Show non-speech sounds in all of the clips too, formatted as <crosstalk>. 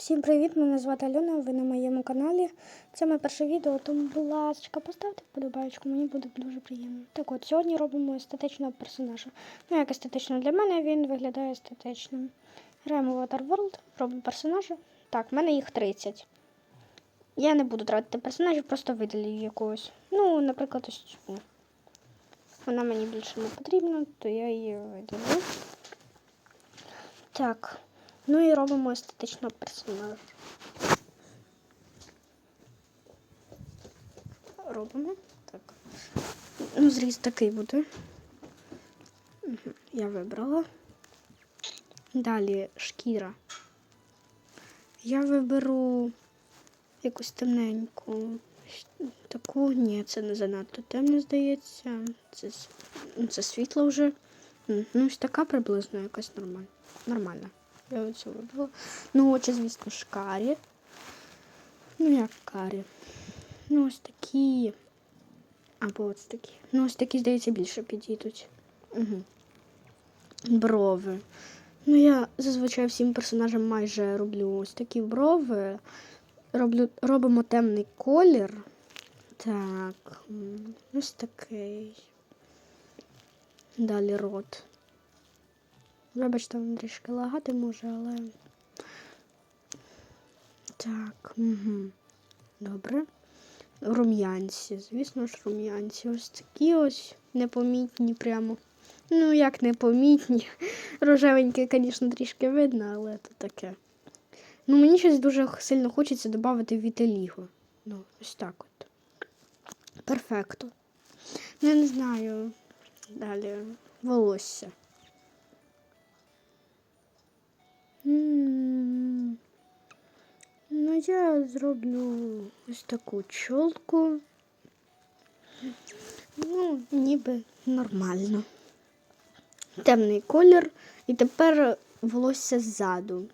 Всім привіт! Мене звати Альона, ви на моєму каналі. Це моє перше відео, тому, будь ласка, поставте вподобайку, мені буде дуже приємно. Так от, сьогодні робимо естетичного персонажа. Ну, як естетично для мене, він виглядає естетичним. Граємо в Water World, робимо персонажа. Так, в мене їх 30. Я не буду тратити персонажів, просто видалю якогось. Ну, наприклад, ось цю. Вона мені більше не потрібна, то я її видалю. Так. Ну і робимо естетичного персонажа. Робимо. Так. Ну, зріз такий буде. Я вибрала. Далі шкіра. Я виберу якусь темненьку. Таку, ні, це не занадто темне, здається. Це, ну, це світло вже. Ну, ось така приблизно якась. Нормальна. Я оцю вибрала. Ну, очі, звісно, ж карі. Ну, як карі. Ну, ось такі. Або ось такі. Ну, ось такі, здається, більше підійдуть. Угу. Брови. Ну, я зазвичай всім персонажам майже роблю ось такі брови. Роблю, робимо темний колір. Так, ось такий. Далі рот. Вибачте, він трішки лагати може, але. Так, угу. добре. Рум'янці, звісно ж, рум'янці. Ось такі ось непомітні прямо. Ну, як непомітні. <laughs> Рожевеньке, звісно, трішки видно, але то таке. Ну, мені щось дуже сильно хочеться додати вітеліго. Ну, ось так от. Перфекто. Ну, я не знаю. Далі. Волосся. Ну, я зроблю ось таку чолку. Ну, ніби нормально. Темний колір. І тепер волосся ззаду.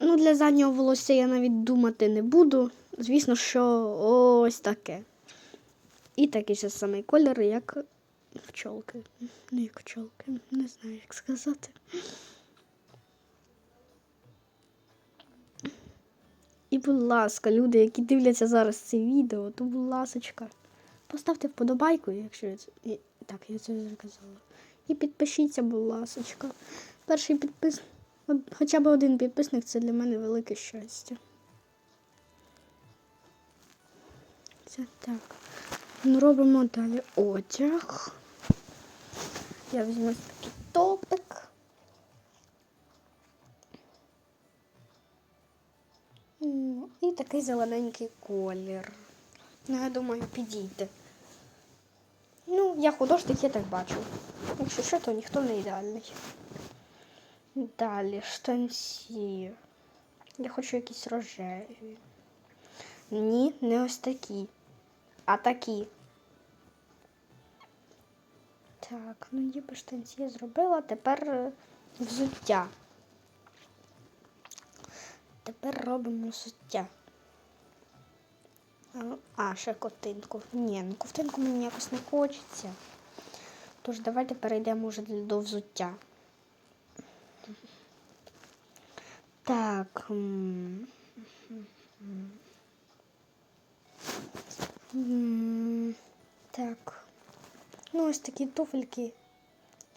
Ну, для заднього волосся я навіть думати не буду. Звісно, що ось таке. І такий же самий колір, як в чолки. Ну, як в чолки, не знаю, як сказати. І, будь ласка, люди, які дивляться зараз це відео, то, будь ласочка, поставте вподобайку, якщо я це. Так, я це вже казала. І підпишіться, будь ласочка. Перший підпис. Хоча б один підписник це для мене велике щастя. Це так. Ну, робимо далі одяг. Я візьму такий такий зелененький колір. Ну, я думаю, підійде. Ну, я художник, я так бачу. Якщо що, то ніхто не ідеальний. Далі штанці. Я хочу якісь рожеві. Ні, не ось такі, а такі. Так, ну ніби штанці я зробила. Тепер е, взуття. Тепер робимо взуття. А, ще ковтинку. Ні, ну ковтинку мені якось не хочеться. Тож давайте перейдемо вже до взуття. Так. Так. Ну, ось такі туфельки.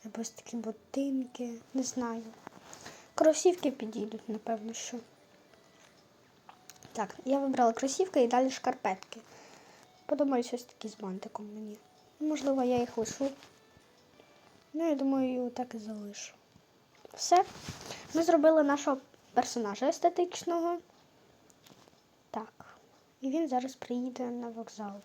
Або ось такі ботинки. Не знаю. Кросівки підійдуть, напевно, що. Так, я вибрала кросівки і далі шкарпетки. Подобаються ось такі з бантиком мені. Можливо, я їх лишу. Ну, я думаю, так і залишу. Все. Ми зробили нашого персонажа естетичного. Так. І він зараз приїде на вокзал.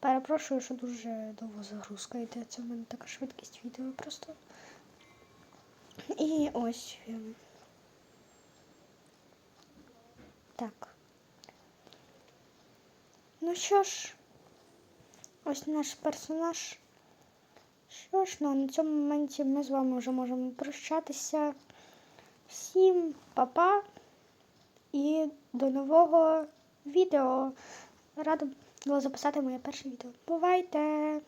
Перепрошую, що дуже довго загрузка йде. Це в мене така швидкість відео просто. І ось він. Так. Ну що ж, ось наш персонаж. Що ж, ну а на цьому моменті ми з вами вже можемо прощатися. Всім па-па і до нового відео. Рада була записати моє перше відео. Бувайте!